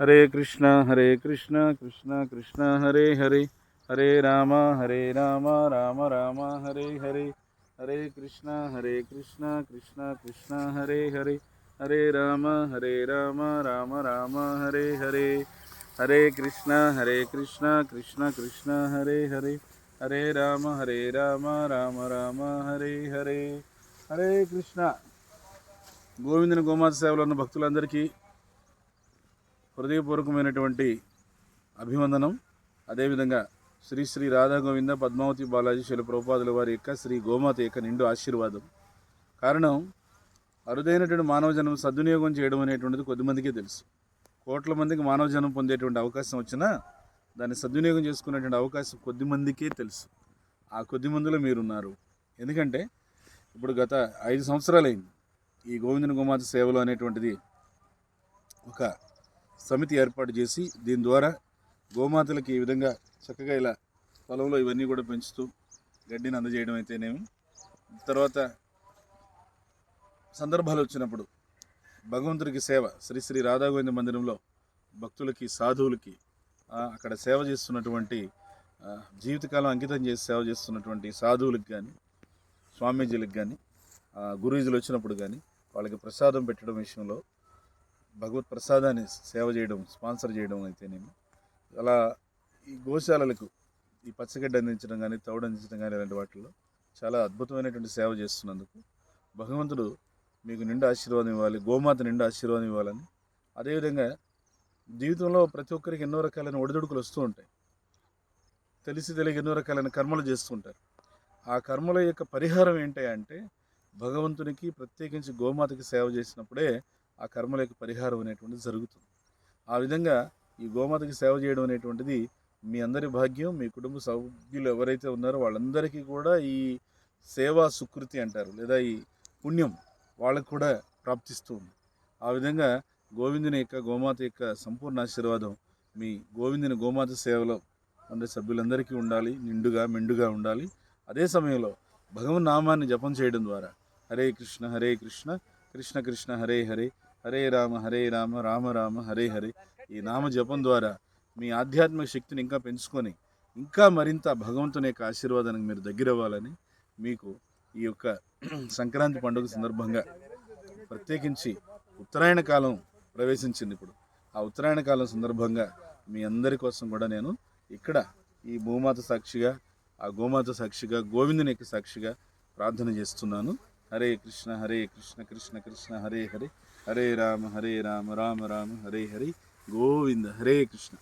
హరే కృష్ణ హరే కృష్ణ కృష్ణ కృష్ణ హరే హరే హరే రామ హరే రామ రామ రామ హరే హరే హరే కృష్ణ హరే కృష్ణ కృష్ణ కృష్ణ హరే హరే హరే రామ హరే రామ రామ రామ హరే హరే హరే కృష్ణ హరే కృష్ణ కృష్ణ కృష్ణ హరే హరే హరే రామ హరే రామ రామ రామ హరే హరే హరే కృష్ణ గోవిందుని గోమాత సేవలో ఉన్న భక్తులందరికీ హృదయపూర్వకమైనటువంటి అభివందనం. అదేవిధంగా శ్రీ శ్రీ రాధా గోవింద పద్మావతి బాలాజీ శిల ప్రభుపాదుల వారి యొక్క శ్రీ గోమాత యొక్క నిండు ఆశీర్వాదం. కారణం అరుదైనటువంటి మానవ జన్మ సద్వినియోగం చేయడం అనేటువంటిది కొద్దిమందికే తెలుసు. కోట్ల మందికి మానవ జన్మ పొందేటువంటి అవకాశం వచ్చినా దాన్ని సద్వినియోగం చేసుకునేటువంటి అవకాశం కొద్ది మందికే తెలుసు. ఆ కొద్ది మందిలో మీరున్నారు. ఎందుకంటే ఇప్పుడు గత ఐదు సంవత్సరాలైంది ఈ గోవిందన గోమాత సేవలు అనేటువంటిది ఒక సమితి ఏర్పాటు చేసి దీని ద్వారా గోమాతలకి ఈ విధంగా చక్కగా ఇలా పొలంలో ఇవన్నీ కూడా పెంచుతూ గడ్డిని అందజేయడం అయితేనేమి. తర్వాత సందర్భాలు వచ్చినప్పుడు భగవంతుడికి సేవ శ్రీ శ్రీ రాధాగోవింద మందిరంలో భక్తులకి సాధువులకి అక్కడ సేవ చేస్తున్నటువంటి జీవితకాలం అంకితం చేసి సేవ చేస్తున్నటువంటి సాధువులకు కానీ స్వామీజీలకు కానీ గురూజీలు వచ్చినప్పుడు కానీ వాళ్ళకి ప్రసాదం పెట్టడం విషయంలో భగవత్ ప్రసాదాన్ని సేవ చేయడం స్పాన్సర్ చేయడం అయితేనేమి. అలా ఈ గోశాలలకు ఈ పచ్చగడ్డ అందించడం కానీ తౌడు అందించడం కానీ ఇలాంటి వాటిల్లో చాలా అద్భుతమైనటువంటి సేవ చేస్తున్నందుకు భగవంతుడు మీకు నిండా ఆశీర్వాదం ఇవ్వాలి గోమాత నిండా ఆశీర్వాదం ఇవ్వాలని. అదేవిధంగా జీవితంలో ప్రతి ఒక్కరికి ఎన్నో రకాలైన ఒడిదుడుకులు వస్తూ ఉంటాయి. తెలిసి తెలియక ఎన్నో రకాలైన కర్మలు చేస్తూ ఉంటారు. ఆ కర్మల యొక్క పరిహారం ఏంటి అంటే భగవంతునికి ప్రత్యేకించి గోమాతకి సేవ చేసినప్పుడే ఆ కర్మల యొక్క పరిహారం అనేటువంటిది జరుగుతుంది. ఆ విధంగా ఈ గోమాతకి సేవ చేయడం అనేటువంటిది మీ అందరి భాగ్యం మీ కుటుంబ సభ్యులు ఎవరైతే ఉన్నారో వాళ్ళందరికీ కూడా ఈ సేవా సుకృతి అంటారు లేదా ఈ పుణ్యం వాళ్ళకు కూడా ప్రాప్తిస్తూ ఉంది. ఆ విధంగా గోవిందుని యొక్క గోమాత యొక్క సంపూర్ణ ఆశీర్వాదం మీ గోవిందుని గోమాత సేవలో ఉండే సభ్యులందరికీ ఉండాలి నిండుగా మెండుగా ఉండాలి. అదే సమయంలో భగవన్ నామాన్ని జపం చేయడం ద్వారా హరే కృష్ణ హరే కృష్ణ కృష్ణ కృష్ణ హరే హరే హరే రామ హరే రామ రామ రామ హరే హరే. ఈ నామ జపం ద్వారా మీ ఆధ్యాత్మిక శక్తిని ఇంకా పెంచుకొని ఇంకా మరింత భగవంతుని యొక్క ఆశీర్వాదానికి మీరు దగ్గర అవ్వాలని మీకు ఈ యొక్క సంక్రాంతి పండుగ సందర్భంగా ప్రత్యేకించి ఉత్తరాయణ కాలం ప్రవేశించింది ఇప్పుడు. ఆ ఉత్తరాయణ కాలం సందర్భంగా మీ అందరి కోసం కూడా నేను ఇక్కడ ఈ భూమాత సాక్షిగా ఆ గోమాత సాక్షిగా గోవిందుని యొక్క సాక్షిగా ప్రార్థన చేస్తున్నాను. హరే కృష్ణ హరే కృష్ణ కృష్ణ కృష్ణ హరే హరే. హరే రామ హరే రామ రామ రామ హరే హరే గోవింద హరే కృష్ణ